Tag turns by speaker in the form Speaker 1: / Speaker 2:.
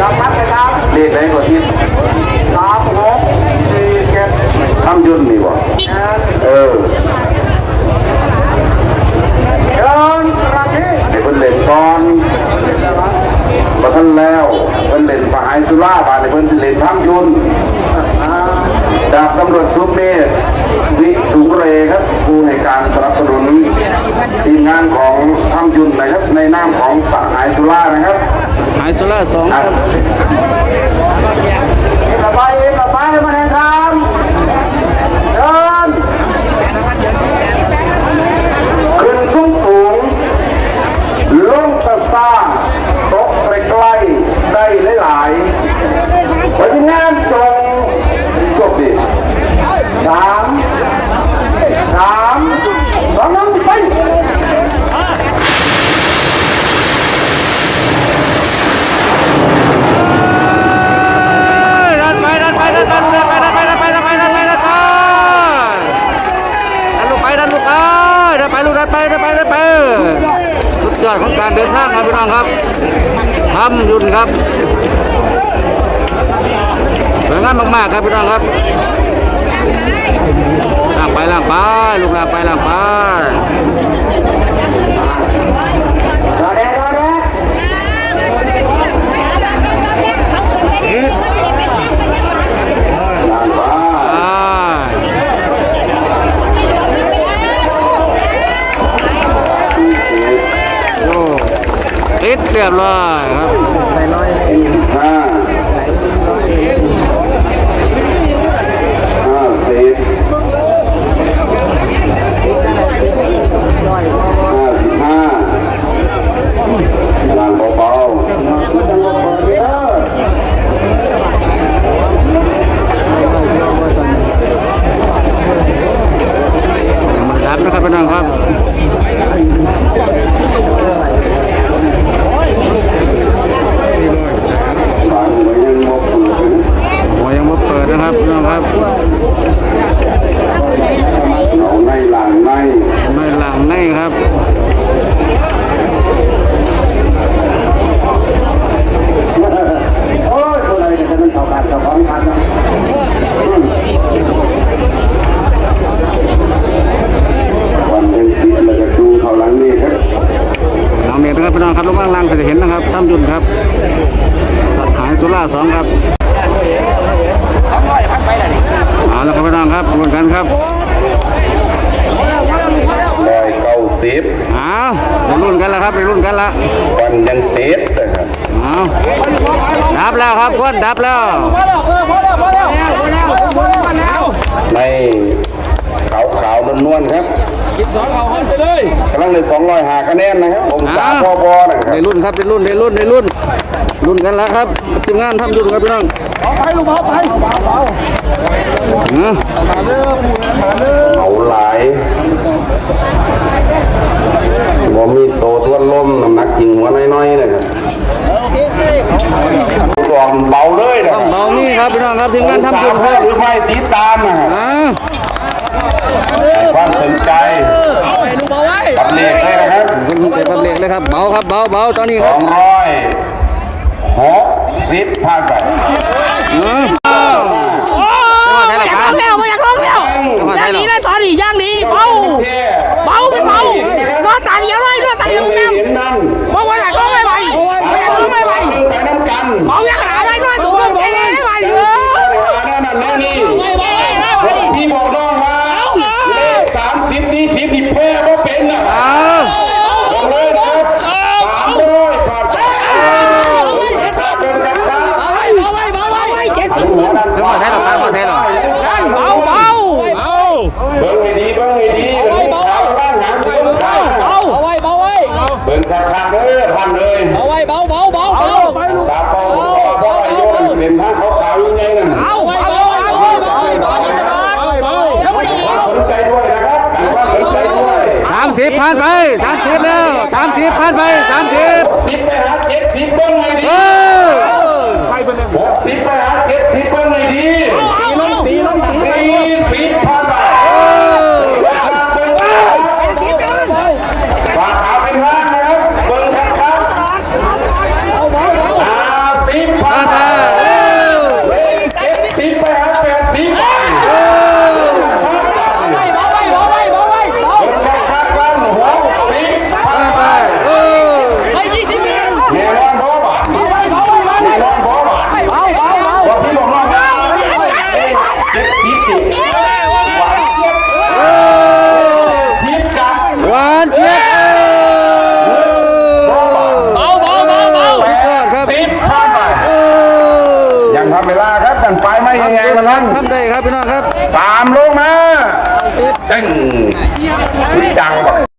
Speaker 1: อย่าพัดนะครับ
Speaker 2: เลขไหนกว่าที่
Speaker 1: สามหกสี่เจ็ด
Speaker 2: ทำยุ่นนี่วะ
Speaker 1: แอน
Speaker 2: เออ
Speaker 1: เดินกระที่
Speaker 2: ให้เพิ่นเล่นก่อนมาทันแล้วเพิ่นเล่นปหายสุราบาดนี้เพิ่นสิเล่นทำยุ่นดาบตำรวจทุกเมธวิสุเรครับผู้ให้การสนับสนุนทีมงานของทำยุ่นนะครับในนามของปหายสุรานะครับ
Speaker 1: Nice to last song. ดัน
Speaker 2: ลูกไป
Speaker 3: ดันลูกไปดันไปลูกดันไปดันไปดันไปสุดยอดของการเดินทางครับพี่น้องครับทำยุ่นครับสวยงามมากๆครับพี่น้องครับล่างไปล่างไปลูกล่างไปล่างไป ติดเรียบร้อยครับ
Speaker 2: ห้าห้า
Speaker 3: พี่น้องครับ
Speaker 2: ลง
Speaker 3: ล่า
Speaker 2: งล่าง
Speaker 3: จะเห็นนะครับตั้มยุนครับสัตว์หายโซล่าสองครับเอาแล้วครับพี่น้องครับกวนกันครับ
Speaker 2: ร้อยเก้าสิบ
Speaker 3: เอาไปรุ่นกันแล้วครับไปรุ่นกันละ
Speaker 2: วันยังเซฟนะครับ
Speaker 3: เอาดับแล้วครับควนดับแล้ว
Speaker 2: ในขาวขาวนวลๆครับ กินสองเขาไปเลยกำลังเลยสองร้อยหาคะแนนนะครับผมสามพอบอนะครั
Speaker 3: ใน
Speaker 2: บ
Speaker 3: รุ่นครับในรุ่นในรุ่นในรุ่น รุ่นกันแล้วครับทีมงานทำยุ่นครับพี่น้อง
Speaker 1: ไปลูกเบาไปเบาเบา
Speaker 3: เออ
Speaker 2: เอาหลายบ่มีโตทวนลมน้ำหนักจริงหัวน้อยๆนะครับกล่อมเบาเลยนะ
Speaker 3: ต้องเบานี่ครับพี่น้องครับทีมงานทำยุ่นครับ
Speaker 2: หรือไม่ติดตามนะ ครับ
Speaker 3: อ่า
Speaker 2: ความสนใจกับเลขเลยนะครับ
Speaker 3: คุณเก็บกับเหล็กเลยครับเบาครับเบาเบาตอนนี้
Speaker 2: ส
Speaker 3: ครั
Speaker 2: อบงร้อยหกสิบผ่านไป
Speaker 4: เบาเบาเบา
Speaker 2: ตาเป้าพ่อพ่ออายุเป็นท่านขาวๆยังไงนั่น
Speaker 4: เอาเบาเบาเบาเบาเบาเบาแล้ววันนี้
Speaker 2: ความสนใจด้วยนะครับความสนใจด้วย
Speaker 3: สามสิบผ่านไปสามสิบแล้วสามสิบผ่านไปสามสิบ
Speaker 2: สิบไปหาเจ็ดสิบเบิ้งเลยดี
Speaker 3: เออ
Speaker 2: หกสิบไปหาเจ็ดสิบเบิ้งเลยดีตีลงตีลงตีสี่สิบพันบาทฝากขาเป็นห้างนะครับเบิ้งครับครับห้าสิบพัน ไงละลัน
Speaker 3: ทำได้ ครับพี่น้องครับ
Speaker 2: สามลงมาตึ้งจังบอก